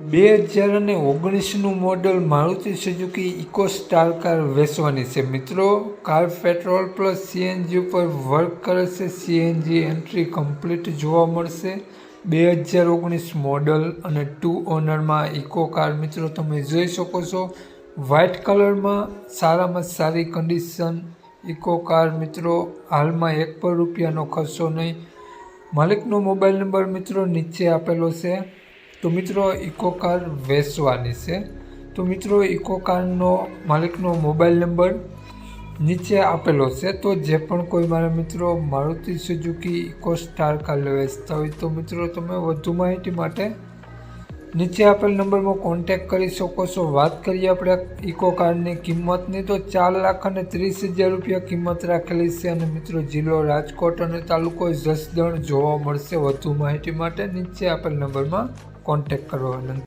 બે હજાર અને ઓગણીસનું model Maruti Suzuki Eeco star car વેચવાની છે. મિત્રો, કાર પેટ્રોલ પ્લસ સીએનજી ઉપર વર્ક કરે છે. સીએનજી એન્ટ્રી કમ્પ્લીટ જોવા મળશે. બે હજાર ઓગણીસ મોડલ અને ટુ ઓનરમાં ઇકો કાર, મિત્રો, તમે જોઈ શકો છો. વ્હાઇટ કલરમાં સારામાં સારી કન્ડિશન ઇકો કાર, મિત્રો. હાલમાં એક પણ રૂપિયાનો ખર્ચો નહીં. માલિકનો મોબાઈલ નંબર, મિત્રો, નીચે આપેલો છે. તો મિત્રો, ઇકો કાર વેચવાની છે. તો મિત્રો, ઇકો કારનો માલિકનો મોબાઈલ નંબર નીચે આપેલો છે. તો જે પણ કોઈ મારા મિત્રો Maruti Suzuki Eeco star car વેચતા હોય તો મિત્રો, તમે વધુ માહિતી માટે નીચે આપેલ નંબરમાં કોન્ટેક્ટ કરી શકો છો. વાત કરીએ આપણે ઇકો કારની કિંમતની, તો ચાર લાખ અને ત્રીસ હજાર રૂપિયા કિંમત રાખેલી છે. અને મિત્રો, જિલ્લો રાજકોટ અને તાલુકો જસદણ જોવા મળશે વધુ માહિતી માટે નીચે આપેલ નંબરમાં કોન્ટેક્ટ કરવા